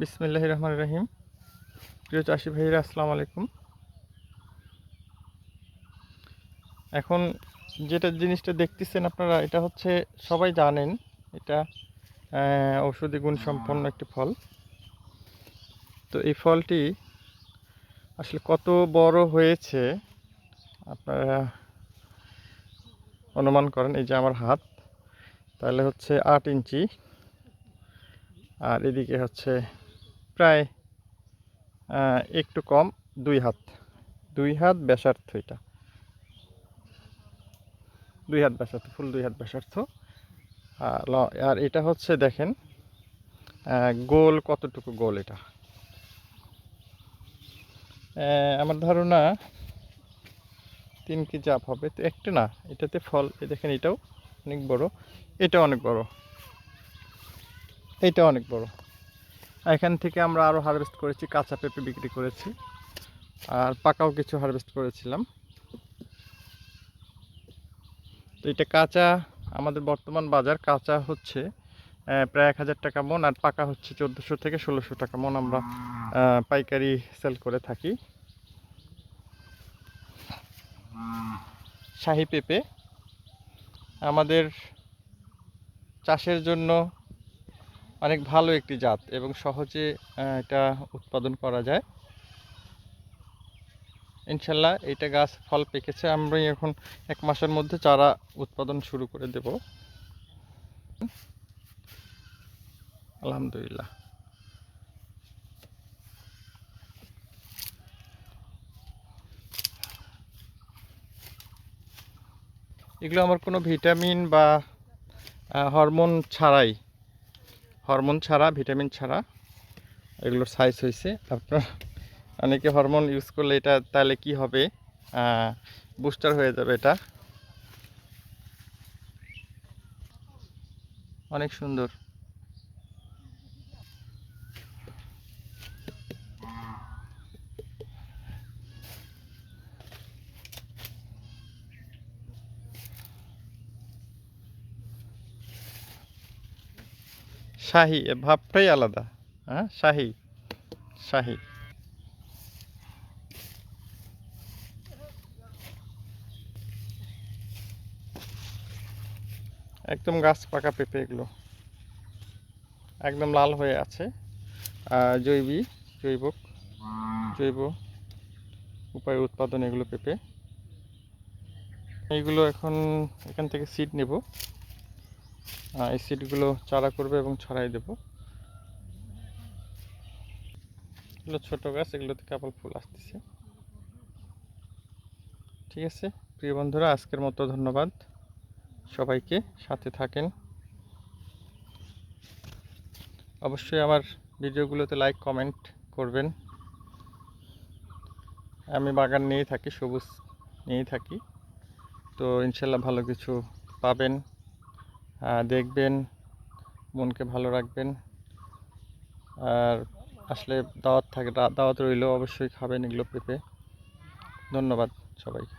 বিসমিল্লাহ রহমান রহিম। প্রিয় চাষি ভাইরা আসসালামু আলাইকুম। এখন যেটা জিনিসটা দেখতেছেন আপনারা, এটা হচ্ছে সবাই জানেন, এটা ঔষধি গুণ সম্পন্ন একটি ফল। তো এই ফলটি আসলে কত বড় হয়েছে আপনারা অনুমান করেন, এই যে আমার হাত, তাহলে হচ্ছে আট ইঞ্চি। আর এদিকে হচ্ছে প্রায় একটু কম, দুই হাত। দুই হাত ব্যাসার্থ এটা। দুই হাত ব্যাসার্থ, ফুল দুই হাত ব্যাসার্থ। আর এটা হচ্ছে দেখেন গোল কতটুকু গোল এটা। আমার ধারণা তিন কেজি আপ হবে। তো একটু না, এটাতে ফল দেখেন এটাও অনেক বড়। এটা অনেক বড়। এটা অনেক বড়। এখান থেকে আমরা আরও হারভেস্ট করেছি, কাঁচা পেঁপে বিক্রি করেছি। আর পাকাও কিছু হারভেস্ট করেছিলাম। তো এটা কাঁচা, আমাদের বর্তমান বাজার কাঁচা হচ্ছে প্রায় এক হাজার টাকা মন, আর পাকা হচ্ছে চোদ্দোশো থেকে ষোলোশো টাকা মন আমরা পাইকারি সেল করে থাকি। শাহি পেঁপে। আমাদের চাষের জন্য অনেক ভালো একটি জাত এবং সহজে এটা উৎপাদন করা যায়। ইনশাল্লাহ এইটা গাছ ফল পেকেছে। আমরা এখন এক মাসের মধ্যে চারা উৎপাদন শুরু করে দেব। আলহামদুলিল্লাহ। এগুলো আমার কোনো ভিটামিন বা হরমোন ছাড়াই হরমোন ছাড়া, ভিটামিন ছাড়া, এগুলোর সাইজ হয়েছে আপনার অনেকে হরমোন ইউজ করলে এটা তাহলে কি হবে? বুস্টার হয়ে যাবে এটা। অনেক সুন্দর। শাহি ভাবটাই আলাদা। হ্যাঁ শাহি শাহি। একদম গাছ পাকা পেঁপে এগুলো। একদম লাল হয়ে আছে। জৈবী জৈব জৈব উপায় উৎপাদন এগুলো পেঁপে। এইগুলো এখন এখান থেকে সিড নেব। এই সিডগুলো চারা করবে এবং ছড়াই দেব। এগুলো ছোট গাছ এগুলোতে কেবল ফুল আসতেছে। ঠিক আছে, প্রিয় বন্ধুরা, আজকের মতো ধন্যবাদ। সবাইকে সাথে থাকেন। অবশ্যই আমার ভিডিওগুলোতে লাইক, কমেন্ট করবেন। আমি বাগান নিয়েই থাকি, সবুজ নিয়েই থাকি। তো ইনশাল্লাহ ভালো কিছু পাবেন। দেখবেন, মনকে ভালো রাখবেন। আর আসলে দাওয়াত থাকে, দাওয়াত রইলেও অবশ্যই খাবেন এগুলো পেঁপে। ধন্যবাদ সবাইকে।